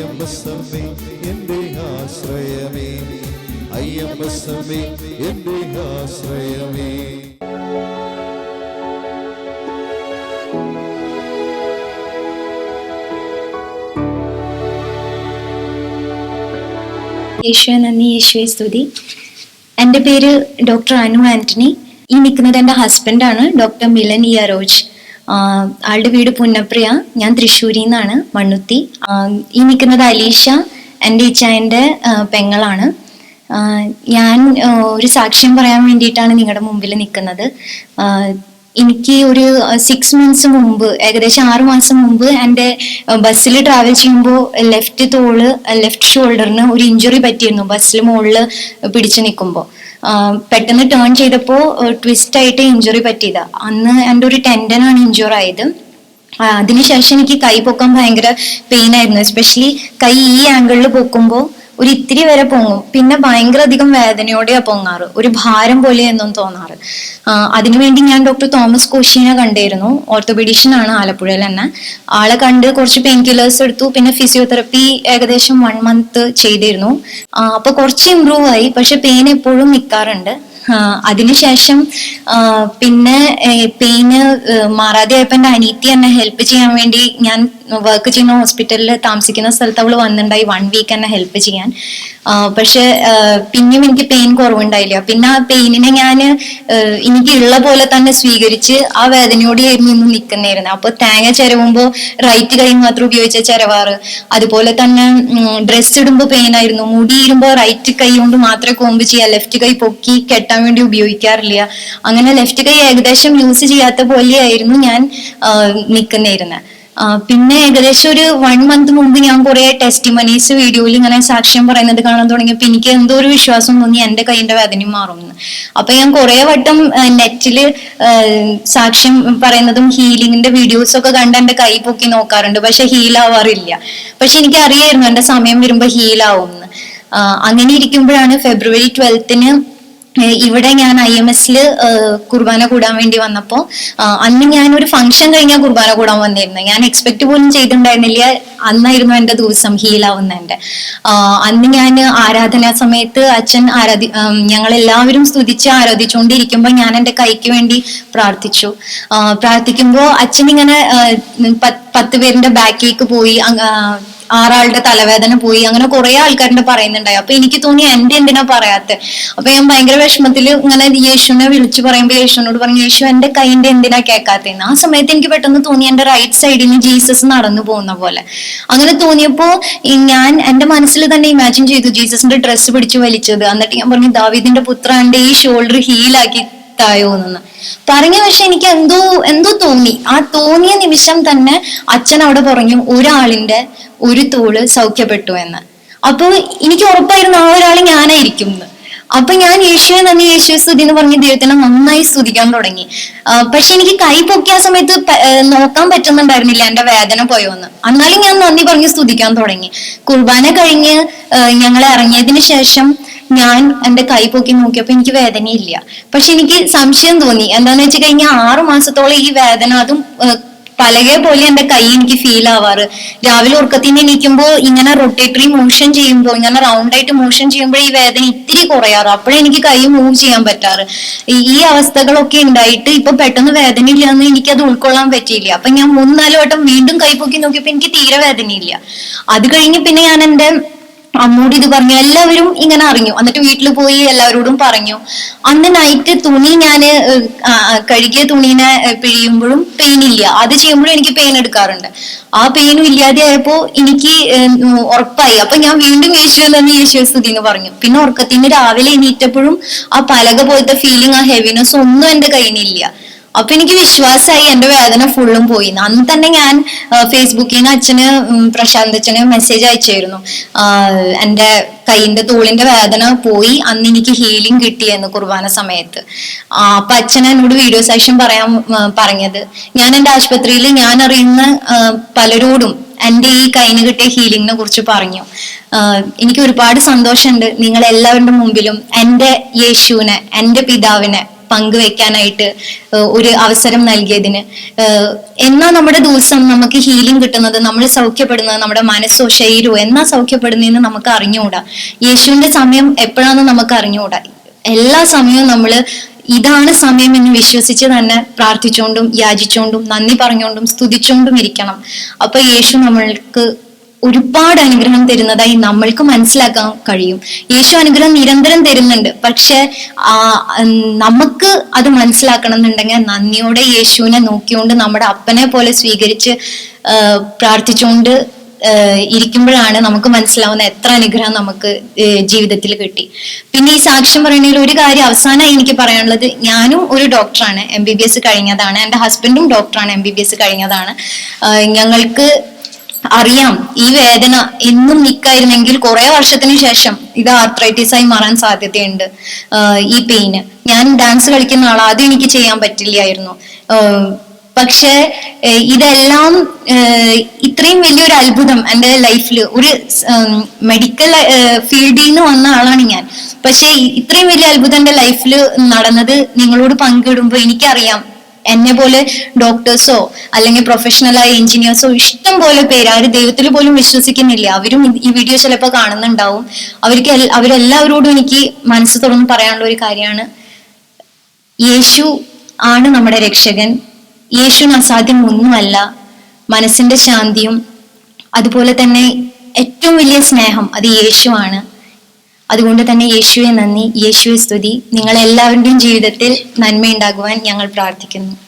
അയ്യമ്പസമ്മേ എന്റെ ആശ്രയമേ. അയ്യമ്പസമ്മേ എന്റെ ആശ്രയമേ. യേശുവെ നന്ദി യേശുവെ സ്തുതി. എന്റെ പേര് ഡോക്ടർ അനു ആന്റണി ഈ നിൽക്കുന്നത് എന്റെ ഹസ്ബൻഡാണ് ഡോക്ടർ മിലൻ ഇയറോജ് ആളുടെ വീട് പുന്നപ്രിയ. ഞാൻ തൃശ്ശൂരിൽ നിന്നാണ് മണ്ണുത്തി. ഈ നിൽക്കുന്നത് അലീഷ എന്റെ ഇച്ചായന്റെ പെങ്ങളാണ്. ഞാൻ ഒരു സാക്ഷ്യം പറയാൻ വേണ്ടിയിട്ടാണ് നിങ്ങളുടെ മുമ്പിൽ നിൽക്കുന്നത്. എനിക്ക് ഒരു സിക്സ് മന്ത്സ് മുമ്പ് ഏകദേശം ആറു മാസം മുമ്പ് എന്റെ ബസ്സിൽ ട്രാവൽ ചെയ്യുമ്പോൾ ലെഫ്റ്റ് തോൾ ലെഫ്റ്റ് ഷോൾഡറിന് ഒരു ഇഞ്ചുറി പറ്റിയിരുന്നു. ബസ്സിൽ മുകളിൽ പിടിച്ചു നിൽക്കുമ്പോൾ പെട്ടെന്ന് ടേൺ ചെയ്തപ്പോൾ ട്വിസ്റ്റ് ആയിട്ട് ഇഞ്ചുറി പറ്റിയതാ. അന്ന് എന്റെ ഒരു ടെൻഡനാണ് ഇഞ്ചുറായത് അതിനുശേഷം എനിക്ക് കൈ പൊക്കാൻ ഭയങ്കര പെയിൻ ആയിരുന്നു. എസ്പെഷ്യലി കൈ ഈ ആംഗിളിൽ പൊക്കുമ്പോൾ ഒരു ഇത്തിരി വരെ പൊങ്ങും. പിന്നെ ഭയങ്കര അധികം വേദനയോടെയാ പൊങ്ങാറ്. ഒരു ഭാരം പോലെ എന്നും തോന്നാറ് അതിനുവേണ്ടി ഞാൻ ഡോക്ടർ തോമസ് കോശീനെ കണ്ടിരുന്നു. ഓർത്തോപെഡീഷ്യൻ ആണ് ആലപ്പുഴയിൽ തന്നെ. ആളെ കണ്ട് കുറച്ച് പെയിൻ കില്ലേഴ്സ് എടുത്തു. പിന്നെ ഫിസിയോതെറപ്പി ഏകദേശം വൺ മന്ത് ചെയ്തിരുന്നു. അപ്പൊ കുറച്ച് ഇമ്പ്രൂവ് ആയി. പക്ഷെ പെയിൻ എപ്പോഴും നിൽക്കാറുണ്ട് അതിനുശേഷം പിന്നെ പെയിന് മാറാതെ ആയപ്പോ എന്റെ അനീത്തി എന്നെ ഹെൽപ്പ് ചെയ്യാൻ വേണ്ടി ഞാൻ വർക്ക് ചെയ്യുന്ന ഹോസ്പിറ്റലിൽ താമസിക്കുന്ന സ്ഥലത്ത് അവൾ വന്നിട്ടുണ്ടായി വൺ വീക്ക് എന്നെ ഹെൽപ്പ് ചെയ്യാൻ. പക്ഷെ പിന്നെയും എനിക്ക് പെയിൻ കുറവുണ്ടായില്ല. പിന്നെ ആ പെയിനിനെ ഞാൻ എനിക്ക് ഉള്ള പോലെ തന്നെ സ്വീകരിച്ച് ആ വേദനയോടെയായിരുന്നു ഇന്ന് നിൽക്കുന്നതായിരുന്നു അപ്പൊ തേങ്ങ ചിരവുമ്പോ റൈറ്റ് കൈ മാത്രം ഉപയോഗിച്ച ചിരവാറ്. അതുപോലെ തന്നെ ഡ്രസ് ഇടുമ്പോ പെയിൻ ആയിരുന്നു. മുടി റൈറ്റ് കൈ കൊണ്ട് മാത്രമേ കോമ്പ് ചെയ്യാ. ലെഫ്റ്റ് കൈ പൊക്കി കെട്ടാൻ വേണ്ടി ഉപയോഗിക്കാറില്ല. അങ്ങനെ ലെഫ്റ്റ് കൈ ഏകദേശം യൂസ് ചെയ്യാത്ത പോലെയായിരുന്നു ഞാൻ നിൽക്കുന്നായിരുന്നത് പിന്നെ ഏകദേശം ഒരു വൺ മന്ത് മുമ്പ് ഞാൻ കുറെ ടെസ്റ്റ് ടെസ്റ്റിമണീസ് വീഡിയോയിൽ ഇങ്ങനെ സാക്ഷ്യം പറയുന്നത് കാണാൻ തുടങ്ങിയപ്പോ എനിക്ക് എന്തോ ഒരു വിശ്വാസം തോന്നി എന്റെ കൈയിന്റെ വേദനയും മാറുമെന്ന്. അപ്പൊ ഞാൻ കുറെ വട്ടം നെറ്റിൽ സാക്ഷ്യം പറയുന്നതും ഹീലിംഗിന്റെ വീഡിയോസ് ഒക്കെ കണ്ട് എന്റെ കൈ പൊക്കി നോക്കാറുണ്ട്. പക്ഷെ ഹീൽ ആവാറില്ല. പക്ഷെ എനിക്ക് അറിയായിരുന്നു എന്റെ സമയം വരുമ്പോ ഹീൽ ആവും അങ്ങനെ ഇരിക്കുമ്പോഴാണ് ഫെബ്രുവരി ട്വൽത്തിന് ഇവിടെ ഞാൻ ഐ എം എസിൽ കുർബാന കൂടാൻ വേണ്ടി വന്നപ്പോ അന്ന് ഞാൻ ഒരു ഫംഗ്ഷൻ കഴിഞ്ഞാൽ കുർബാന കൂടാൻ വന്നിരുന്നു. ഞാൻ എക്സ്പെക്ട് പോലും ചെയ്തിട്ടുണ്ടായിരുന്നില്ല. അന്നായിരുന്നു എന്റെ ദിവസം ഹീലാവുന്നതിന്റെ ആഹ് അന്ന് ഞാൻ ആരാധനാ സമയത്ത് അച്ഛൻ ആരാധി ഞങ്ങൾ എല്ലാവരും സ്തുതിച്ച് ആരാധിച്ചുകൊണ്ടിരിക്കുമ്പോൾ ഞാൻ എന്റെ കൈക്ക് വേണ്ടി പ്രാർത്ഥിച്ചു. പ്രാർത്ഥിക്കുമ്പോൾ അച്ഛൻ ഇങ്ങനെ പത്ത് പേരിന്റെ ബാക്കിലേക്ക് പോയി ആറാളുടെ തലവേദന പോയി. അങ്ങനെ കുറെ ആൾക്കാരുടെ പറയുന്നുണ്ടായി. അപ്പൊ എനിക്ക് തോന്നി എന്റെ എന്തിനാ പറയാത്തെ? അപ്പൊ ഞാൻ ഭയങ്കര വിഷമത്തിൽ ഇങ്ങനെ യേശുവിനെ വിളിച്ചു പറയുമ്പോ യേശുവിനോട് പറഞ്ഞു യേശു എന്റെ കൈന്റെ എന്തിനാ കേൾക്കാത്തേന്ന് ആ സമയത്ത് എനിക്ക് പെട്ടെന്ന് തോന്നി എന്റെ റൈറ്റ് സൈഡിൽ നിന്ന് ജീസസ് നടന്നു പോകുന്ന പോലെ. അങ്ങനെ തോന്നിയപ്പോ ഞാൻ എന്റെ മനസ്സിൽ തന്നെ ഇമാജിൻ ചെയ്തു ജീസസിന്റെ ഡ്രസ്സ് പിടിച്ചു വലിച്ചത്. എന്നിട്ട് ഞാൻ പറഞ്ഞു ദാവീദിന്റെ പുത്രാന്റെ ഈ ഷോൾഡർ ഹീലാക്കി തായോ എന്ന്. പറഞ്ഞ പക്ഷെ എനിക്ക് എന്തോ എന്തോ തോന്നി. ആ തോന്നിയ നിമിഷം തന്നെ അച്ഛൻ അവിടെ പറഞ്ഞു ഒരാളിന്റെ ഒരു തോൾ സൗഖ്യപ്പെട്ടു എന്ന്. അപ്പൊ എനിക്ക് ഉറപ്പായിരുന്നു ആ ഒരാൾ ഞാനായിരിക്കും എന്ന്. അപ്പൊ ഞാൻ യേശുവെ നന്ദി യേശു സ്തുതി എന്ന് പറഞ്ഞ് ദൈവത്തിനെ നന്നായി സ്തുതിക്കാൻ തുടങ്ങി. പക്ഷെ എനിക്ക് കൈ പൊക്കിയ സമയത്ത് നോക്കാൻ പറ്റുന്നുണ്ടായിരുന്നില്ല എന്റെ വേദന പോയോന്ന് എന്നാലും ഞാൻ നന്ദി പറഞ്ഞ് സ്തുതിക്കാൻ തുടങ്ങി. കുർബാന കഴിഞ്ഞ് ഞങ്ങൾ ഇറങ്ങിയതിന് ശേഷം ഞാൻ എന്റെ കൈ പൊക്കി നോക്കിയപ്പോ എനിക്ക് വേദനയില്ല. പക്ഷെ എനിക്ക് സംശയം തോന്നി. എന്താന്ന് വെച്ച് കഴിഞ്ഞാൽ ആറു മാസത്തോളം ഈ വേദന അതും പലകെ പോലെ എന്റെ കൈ എനിക്ക് ഫീൽ ആവാറ്. രാവിലെ ഉറക്കത്തിന് എണീക്കുമ്പോൾ ഇങ്ങനെ റൊട്ടേറ്ററി മോഷൻ ചെയ്യുമ്പോൾ ഇങ്ങനെ റൗണ്ട് ആയിട്ട് മോഷൻ ചെയ്യുമ്പോൾ ഈ വേദന ഇത്തിരി കുറയാറ്. അപ്പോഴേ എനിക്ക് കൈ മൂവ് ചെയ്യാൻ പറ്റാറ്. ഈ- അവസ്ഥകളൊക്കെ ഉണ്ടായിട്ട് ഇപ്പൊ പെട്ടെന്ന് വേദന ഇല്ലാന്ന് എനിക്ക് അത് ഉൾക്കൊള്ളാൻ പറ്റിയില്ല. അപ്പൊ ഞാൻ മൂന്നാൽ വട്ടം വീണ്ടും കൈ പൊക്കി നോക്കിയപ്പോ എനിക്ക് തീരെ വേദനയില്ല. അത് കഴിഞ്ഞ് പിന്നെ ഞാൻ എന്റെ അമ്മോട് ഇത് പറഞ്ഞു. എല്ലാവരും ഇങ്ങനെ അറിഞ്ഞു. എന്നിട്ട് വീട്ടിൽ പോയി എല്ലാവരോടും പറഞ്ഞു. അന്ന് നൈറ്റ് തുണി ഞാൻ കഴുകിയ തുണീനെ പിഴിയുമ്പോഴും പെയിൻ ഇല്ല. അത് ചെയ്യുമ്പോഴും എനിക്ക് പെയിൻ എടുക്കാറുണ്ട്. ആ പെയിനും ഇല്ലാതെ ആയപ്പോ എനിക്ക് ഉറപ്പായി. അപ്പൊ ഞാൻ വീണ്ടും യേശു തന്നെ യേശു സ്തുതി എന്ന് പറഞ്ഞു. പിന്നെ ഉറക്കത്തിന് രാവിലെ എണീറ്റപ്പോഴും ആ പലക പോലത്തെ ഫീലിംഗ് ആ ഹെവിനെസ് ഒന്നും എന്റെ കയ്യിലില്ല അപ്പൊ എനിക്ക് വിശ്വാസമായി എന്റെ വേദന ഫുള്ളും പോയി. അന്ന് തന്നെ ഞാൻ ഫേസ്ബുക്കിൽ നിന്ന് അച്ഛന് പ്രശാന്ത് അച്ഛന് മെസ്സേജ് അയച്ചായിരുന്നു. എന്റെ കൈയിന്റെ തോളിന്റെ വേദന പോയി അന്ന് എനിക്ക് ഹീലിംഗ് കിട്ടിയെന്ന് കുർബാന സമയത്ത്. അപ്പൊ അച്ഛൻ എന്നോട് വീഡിയോ സെഷൻ പറയാൻ പറഞ്ഞത് ഞാൻ എന്റെ ആശുപത്രിയിൽ ഞാൻ അറിയുന്ന പലരോടും എന്റെ ഈ കൈന് കിട്ടിയ ഹീലിംഗിനെ കുറിച്ച് പറഞ്ഞു. എനിക്ക് ഒരുപാട് സന്തോഷമുണ്ട്. നിങ്ങൾ എല്ലാവരുടെ മുമ്പിലും എന്റെ യേശുവിനെ എന്റെ പിതാവിനെ പങ്കുവെക്കാനായിട്ട് ഒരു അവസരം നൽകിയതിന്. എന്നാ നമ്മുടെ ദിവസം നമുക്ക് ഹീലിംഗ് കിട്ടുന്നത് നമ്മൾ സൗഖ്യപ്പെടുന്നത് നമ്മുടെ മനസ്സോ ശരീരമോ എന്നാ സൗഖ്യപ്പെടുന്നതെന്ന് നമുക്ക് അറിഞ്ഞുകൂടാ. യേശുവിന്റെ സമയം എപ്പോഴാണെന്ന് നമുക്ക് അറിഞ്ഞുകൂടാ. എല്ലാ സമയവും നമ്മൾ ഇതാണ് സമയം എന്ന് വിശ്വസിച്ച് തന്നെ പ്രാർത്ഥിച്ചുകൊണ്ടും യാചിച്ചുകൊണ്ടും നന്ദി പറഞ്ഞുകൊണ്ടും സ്തുതിച്ചുകൊണ്ടും ഇരിക്കണം. അപ്പൊ യേശു നമ്മൾക്ക് ഒരുപാട് അനുഗ്രഹം തരുന്നതായി നമ്മൾക്ക് മനസ്സിലാക്കാൻ കഴിയും. യേശു അനുഗ്രഹം നിരന്തരം തരുന്നുണ്ട്. പക്ഷെ നമുക്ക് അത് മനസ്സിലാക്കണം എന്നുണ്ടെങ്കിൽ നന്ദിയോടെ യേശുവിനെ നോക്കിയോണ്ട് നമ്മുടെ അപ്പനെ പോലെ സ്വീകരിച്ച് പ്രാർത്ഥിച്ചുകൊണ്ട് ഇരിക്കുമ്പോഴാണ് നമുക്ക് മനസ്സിലാവുന്ന എത്ര അനുഗ്രഹം നമുക്ക് ജീവിതത്തിൽ കിട്ടി. പിന്നെ ഈ സാക്ഷ്യം പറയുന്നതിൽ ഒരു കാര്യം അവസാനമായി എനിക്ക് പറയാനുള്ളത്. ഞാനും ഒരു ഡോക്ടറാണ്. എം ബി ബി എസ് കഴിഞ്ഞതാണ്. എന്റെ ഹസ്ബൻഡും ഡോക്ടറാണ്. എം ബി ബി എസ് കഴിഞ്ഞതാണ്. ഞങ്ങൾക്ക് അറിയാം. ഈ വേദന എന്നും നിൽക്കായിരുന്നെങ്കിൽ കുറെ വർഷത്തിന് ശേഷം ഇത് ആർത്രൈറ്റിസ് ആയി മാറാൻ സാധ്യതയുണ്ട്. ഈ പെയിന് ഞാൻ ഡാൻസ് കളിക്കുന്ന ആൾ ആദ്യം എനിക്ക് ചെയ്യാൻ പറ്റില്ലായിരുന്നു. പക്ഷെ ഇതെല്ലാം ഇത്രയും വലിയൊരു അത്ഭുതം എന്റെ ലൈഫിൽ ഒരു മെഡിക്കൽ ഫീൽഡിൽ നിന്ന് വന്ന ആളാണ് ഞാൻ. പക്ഷേ ഇത്രയും വലിയ അത്ഭുതം എന്റെ ലൈഫിൽ നടന്നത് നിങ്ങളോട് പങ്കിടുമ്പോൾ എനിക്കറിയാം. എന്നെ പോലെ ഡോക്ടേഴ്സോ അല്ലെങ്കിൽ പ്രൊഫഷണലായ എഞ്ചിനീയേഴ്സോ ഇഷ്ടം പോലെ പേര് അവർ ദൈവത്തിൽ പോലും വിശ്വസിക്കുന്നില്ല. അവരും ഈ വീഡിയോ ചിലപ്പോൾ കാണുന്നുണ്ടാവും. അവർക്ക് അവരെല്ലാവരോടും എനിക്ക് മനസ്സ് തുറന്ന് പറയാനുള്ള ഒരു കാര്യമാണ്. യേശു ആണ് നമ്മുടെ രക്ഷകൻ. യേശുവിന് അസാധ്യം ഒന്നുമല്ല. മനസ്സിന്റെ ശാന്തിയും അതുപോലെ തന്നെ ഏറ്റവും വലിയ സ്നേഹം അത് യേശുവാണ് അതുകൊണ്ട് തന്നെ യേശുവെ നന്ദി. യേശുവെ സ്തുതി. നിങ്ങൾ എല്ലാവരുടെയും ജീവിതത്തിൽ നന്മയുണ്ടാകുവാൻ ഞങ്ങൾ പ്രാർത്ഥിക്കുന്നു.